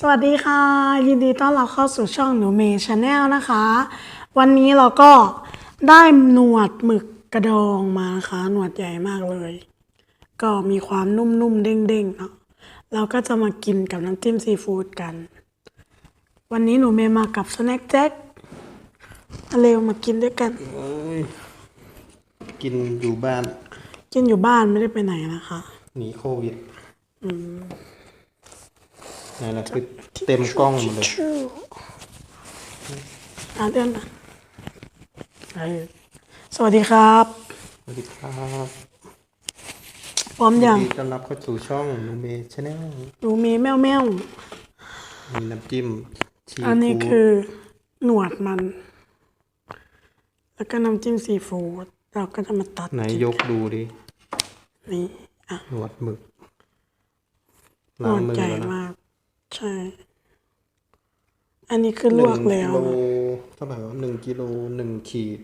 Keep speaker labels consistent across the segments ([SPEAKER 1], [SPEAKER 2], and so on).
[SPEAKER 1] สวัสดีค่ะ ยินดีต้อนรับเข้าสู่ช่องหนูเมย์ชาแนลนะคะ วันนี้เราก็ได้หนวดหมึกกระดองมานะคะหนวดใหญ่มากเลย ก็มีความนุ่มๆเด้งๆเนาะเราก็จะมากินกับน้ำจิ้มซีฟู้ดกัน วันนี้หนูเมย์มากับสแน็คแจ็คมาเร็วมากินด้วยกัน
[SPEAKER 2] เอ้ยกินอยู่บ้าน
[SPEAKER 1] กินอยู่บ้านไม่ได้ไปไหนนะคะ
[SPEAKER 2] หนีโควิด นั่นแหละคือเต็มกล้องหมดเลย
[SPEAKER 1] ชูอ่านเรื่องนะเออสวัสดีครับ
[SPEAKER 2] สวัสดีครับ
[SPEAKER 1] พร้อมยัง
[SPEAKER 2] ยินดีต้อนรับเข้าสู่ช่องนูเมชแนล
[SPEAKER 1] หนูมีแมวแมว
[SPEAKER 2] มีน้ำจิ้มชี
[SPEAKER 1] อันนี้
[SPEAKER 2] ฟู้ด
[SPEAKER 1] คือหนวดมัน แล้วก็น้ำจิ้มซีฟู้ดเราก็จะมาตัด
[SPEAKER 2] ไหนยกดูดิ
[SPEAKER 1] นี่ อะ
[SPEAKER 2] หนวดหมึก
[SPEAKER 1] หน
[SPEAKER 2] ล้าง
[SPEAKER 1] วด
[SPEAKER 2] มือ
[SPEAKER 1] ใหญ่
[SPEAKER 2] แล้วนะ
[SPEAKER 1] มาก ใช่ อันนี้คือลวกแล้ว
[SPEAKER 2] หนึ่งกิโล
[SPEAKER 1] นะ
[SPEAKER 2] เท่าไหร่วะหนึ่งกิโลหนึ่งขีด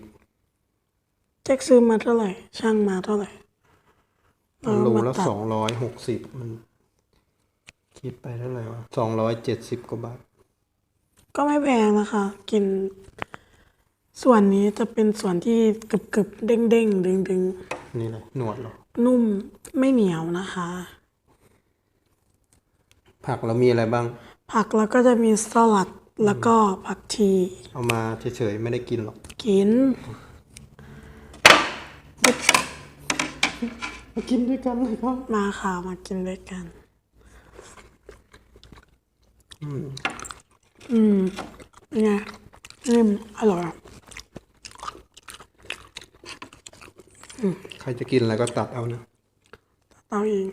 [SPEAKER 1] แจ็คซื้อมาเท่าไหร่ ช่างมาเท่าไหร่เรา
[SPEAKER 2] โล
[SPEAKER 1] มา
[SPEAKER 2] ละ
[SPEAKER 1] ตัด
[SPEAKER 2] สองร้อยหกสิบมัน คิดไปเท่าไหร่วะสองร้อยเจ็ดสิบกว่าบาท
[SPEAKER 1] ก็ไม่แพงนะคะ กิน ส่วนนี้จะเป็นส่วนที่กรึบกรึบๆเด้งเด้งๆดึงดึง
[SPEAKER 2] นี่เลยหนวดเหรอ
[SPEAKER 1] ๆนุ่มไม่เหนียวนะคะ
[SPEAKER 2] ผักเรามีอะไรบ้าง
[SPEAKER 1] ผักแล้วก็จะมีสลัดแล้วก็ผักชี
[SPEAKER 2] เอามาเฉยๆไม่ได้กินหรอก
[SPEAKER 1] กิน
[SPEAKER 2] มากินด้วยกันเลยครับ
[SPEAKER 1] มาค่ะมากินด้วยกัน อืมเป็นไงนิ่มอร่อยอะ
[SPEAKER 2] ใครจะกินอะไรก็ตัดเอานะ
[SPEAKER 1] เอาเอง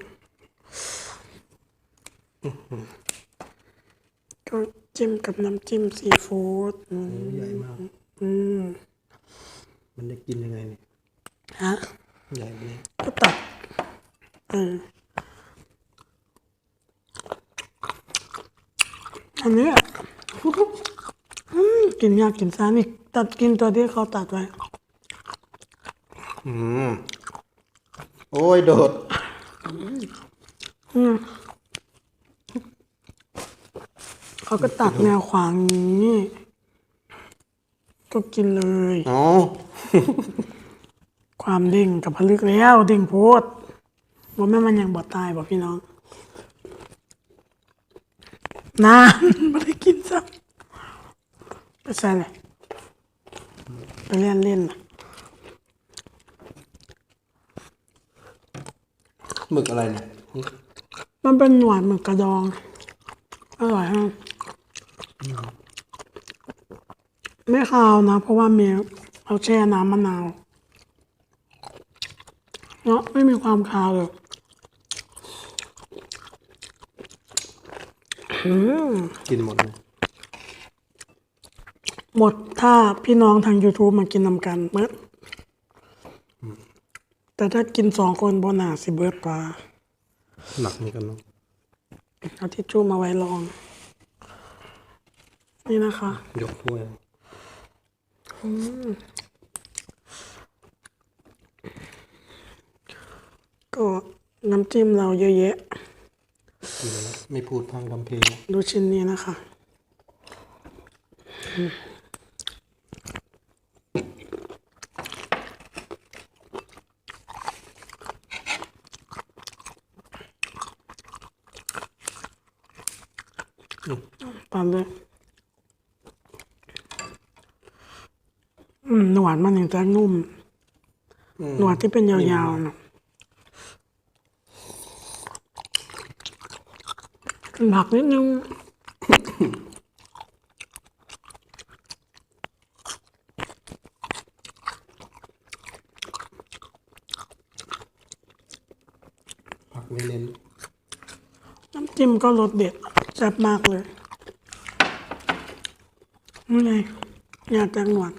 [SPEAKER 1] ก็จิ้มกับน้ำจิ้มซีฟู้ดอืม
[SPEAKER 2] ใหญ่มาก
[SPEAKER 1] อืม
[SPEAKER 2] มันจะกินยังไงเนี่ย
[SPEAKER 1] ฮะ
[SPEAKER 2] ใหญ่เลย
[SPEAKER 1] ก็ตัดเอออันเนี้ยอืมกินยากกินซ่านี่ตัดกินตัวที่เขาตัดไว้
[SPEAKER 2] อืม โอ้ย โดด
[SPEAKER 1] เขาก็ตัดแนวขวางอย่างนี้ ก็กินเลย
[SPEAKER 2] อ๋อ
[SPEAKER 1] ความเด้งกับพลึกแล้วเด้งโพดว่าแม่มันยังบอดตายบอกพี่น้องนานไม่ได้กินซ้ำไปใส่เลยไปเล่นเล่นน่ะ
[SPEAKER 2] หมึกอะไรเนี่ย
[SPEAKER 1] มันเป็นหนวดหมึกกระดอง อร่อยฮะ ไม่คาวนะ เพราะว่าเมียเอาแช่น้ำมะนาวเนาะไม่มีความคาวเลยอืม
[SPEAKER 2] กินหมดเลย
[SPEAKER 1] หมดถ้าพี่น้องทาง YouTube มากินนำกันเบิดแต่ถ้ากินสองคนบนหนาสิเบิดปลา
[SPEAKER 2] หนักเหมือนกันเนาะ
[SPEAKER 1] เอาทิชชู่มาไว้รอง นี่นะคะ
[SPEAKER 2] ยกถ้วย
[SPEAKER 1] ก็น้ำจิ้มเราเยอะแยะ
[SPEAKER 2] กินแล้วไม่พูดพังทำเพลงนะ
[SPEAKER 1] ดูชิ้นนี้นะคะอืมตัดเลย อืม หนวดมันอย่างจะนุ่ม หนวดที่เป็นยาวๆนะกินผักนิดนึง
[SPEAKER 2] ผักไม่เน้น
[SPEAKER 1] น้ำจิ้มก็รสเด็ดแซ่บมากเลยนี่ไงอยากแตงหนวด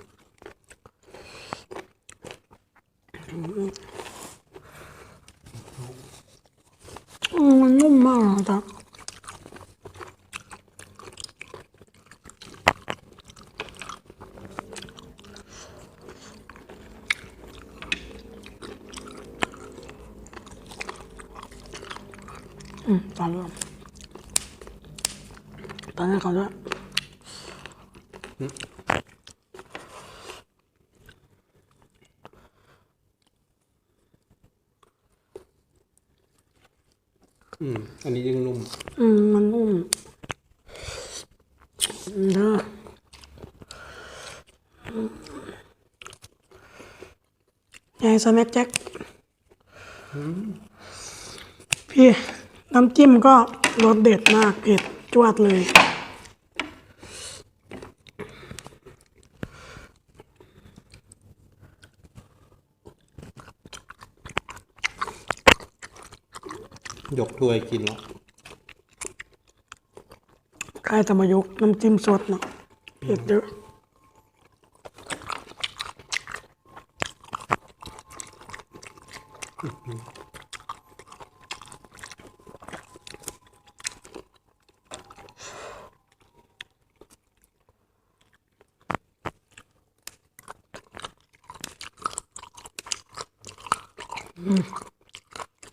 [SPEAKER 1] อืมมันนุ่มมากเลยครั อืมตอนเริ่มตอนนี้เขาด้วย
[SPEAKER 2] อืม อันนี้ยิ่งนุ่ม
[SPEAKER 1] อืม มันนุ่มเด้อไงสแน็คแจ็คพี่ น้ำจิ้มก็รสเด็ดมากเผ็ดจวดเลย
[SPEAKER 2] ยกถ้วยกินแล้ว
[SPEAKER 1] ใครจะมายกน้ำจิ้มสดเนาะเผ็ดเยอะอืม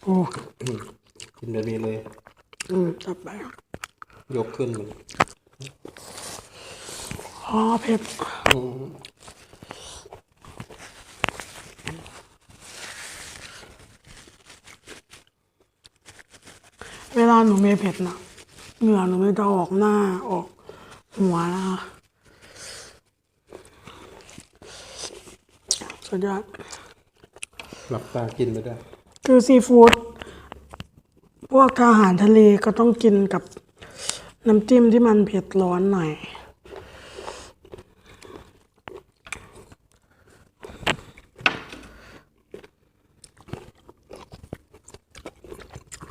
[SPEAKER 1] โอ้
[SPEAKER 2] แบบนี้เลย
[SPEAKER 1] อืมจับไป
[SPEAKER 2] ยกขึ้นเลย
[SPEAKER 1] อ๋อเผ็ด
[SPEAKER 2] อืม
[SPEAKER 1] เวลาหนูเมเผ็ดนะเหงื่อหนูไม่จะออกหน้าออกหัวนะคะสุดยอด
[SPEAKER 2] หลับตากินไม่ได้
[SPEAKER 1] คือซีฟู้ดพ วกอาหารทะเลก็ต้องกินกับน้ำจิ้มที่มันเผ็ดร้อนหน่อย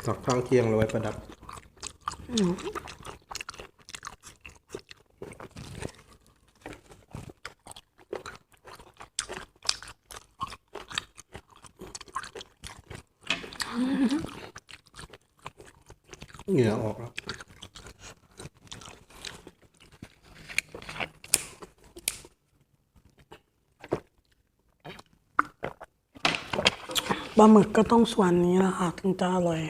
[SPEAKER 2] สักข้างเคียงเราไว้ประดับ เหงื่อออกแล้ว
[SPEAKER 1] ปลาหมึกก็ต้องส่วนนี้นะค่ะถึงจะอร่อย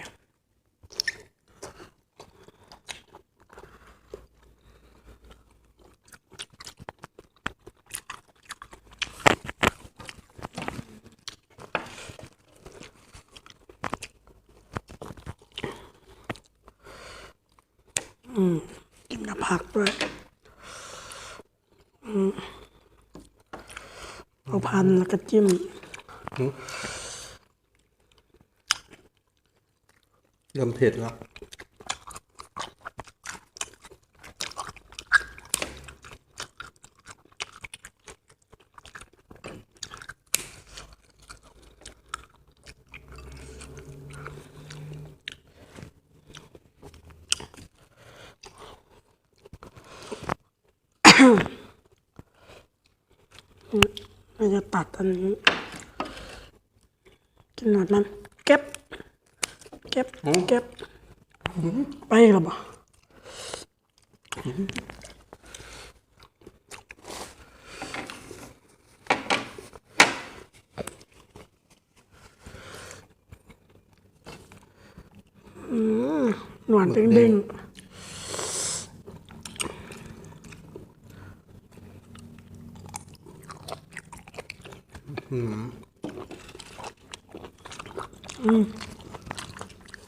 [SPEAKER 1] อืมกินกับผักด้วยอืมเอาพันแล้วก็จิ้ม
[SPEAKER 2] เริ่มเผ็ดแล้ว
[SPEAKER 1] เราจะตัดอันนี้กินหนวดมันเก็บเก็บเก็บไปอีกแล้วบ่อืมหนวดเด้งๆ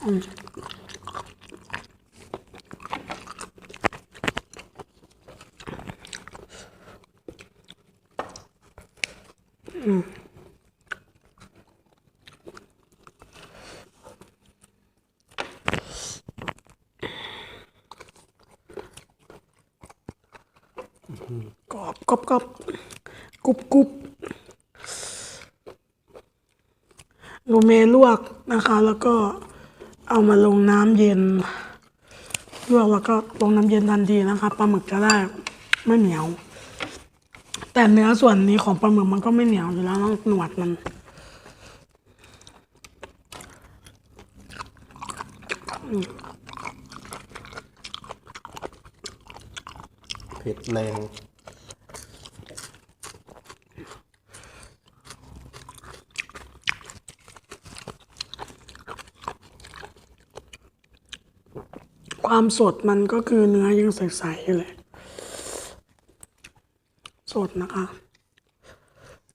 [SPEAKER 1] กรอบกรอบกรอบกรุบกรุบโรเมลวกนะคะ แล้วก็ เอามาลงน้ำเย็นลวกแล้วก็ลงน้ำเย็นทันทีนะคะปลาหมึกจะได้ไม่เหนียว แต่เนื้อส่วนนี้ของปลาหมึกมันก็ไม่เหนียวอยู่แล้วนะหนวดมัน
[SPEAKER 2] เผ็ดแรง
[SPEAKER 1] คความสดมันก็คือเนื้อยังใสๆอยู่เลยสดนะคะ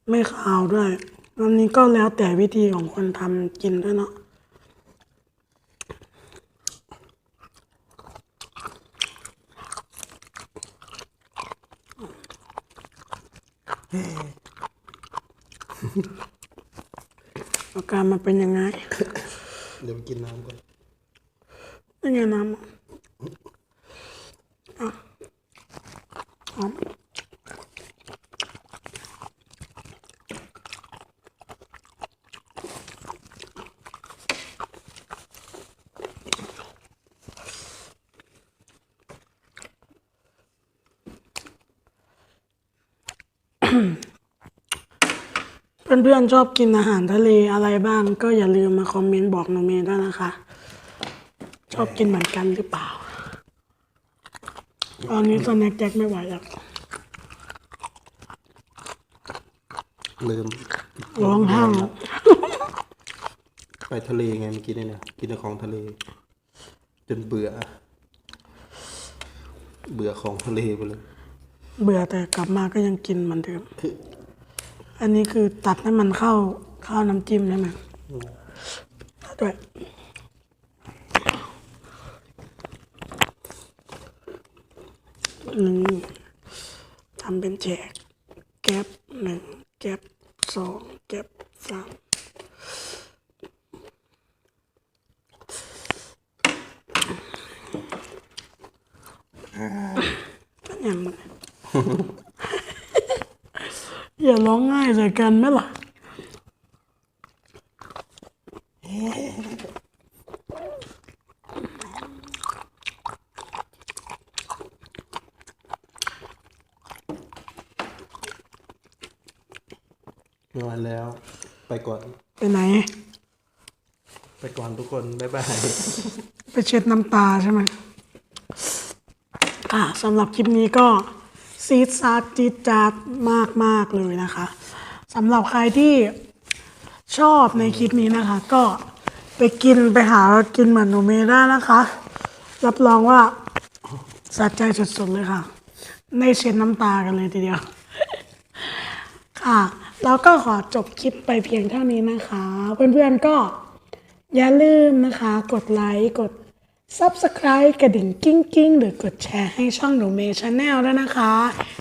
[SPEAKER 1] ไม่ขาวด้วยอันนี้ก็แล้วแต่วิธีของคนทำกินด้วยเนาะอาการมันเป็นยังไง
[SPEAKER 2] เดี๋ยวไปกินน้ำก่อน
[SPEAKER 1] เป็นไงน้ำอะอะหอม เพื่อนๆชอบกินอาหารทะเลอะไรบ้างก็อย่าลืมมาคอมเมนต์บอกหนูเมย์ด้วยนะคะ ชอบกินเหมือนกันหรือเปล่า ตอนนี้สแน็คแจ็คไม่ไหวแล้ว
[SPEAKER 2] ลืม
[SPEAKER 1] ร้องไห้
[SPEAKER 2] ไปทะเลไงเมื่อกี้เนี่ยกินแต่ของทะเล จนเบื่อ เบื่อของทะเลไปเลย
[SPEAKER 1] เบื่อแต่กลับมาก็ยังกินเหมือนเดิม อันนี้คือตัดให้มันเข้าเข้าน้ำจิ้มใช่ไหมด้วยหนึ่งทำเป็นแจกแก๊ปหนึ่งแก๊ปสองแก๊ปสามเป็นอย่างมัน อย่าร้องไห้ใส่กันไหมล่ะ
[SPEAKER 2] ไม่ไหวแล้ว ไปก่อน
[SPEAKER 1] ไปไหน
[SPEAKER 2] ไปก่อนทุกคน บ๊ายบาย
[SPEAKER 1] ไปเช็ดน้ำตาใช่ไหมค่ะสำหรับคลิปนี้ก็ ซีดซาดจีดจาดมากมากเลยนะคะสำหรับใครที่ชอบในคลิปนี้นะคะ ก็ไปกินไปหากินเหมือนหนูเมย์ได้นะคะ รับรองว่าสะใจสุดๆเลยค่ะในเช็ดน้ำตากันเลยทีเดียว ค่ะ แล้วก็ขอจบคลิปไปเพียงเท่านี้นะคะ เพื่อนๆก็อย่าลืมนะคะ กดไลค์กด Subscribe กระดิ่งกิ้งกิ้งหรือกดแชร์ให้ช่องหนูเมย์ชาแนลด้วยนะคะ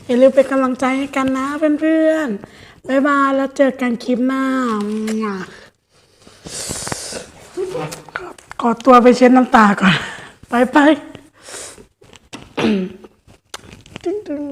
[SPEAKER 1] อย่าลืมเป็นกำลังใจให้กันนะเพื่อนๆบ๊ายบายแล้วเจอกันคลิปหน้ามั่วขอตัวไปเช็ดน้ำตาก่อน ไปไปๆตึ้ง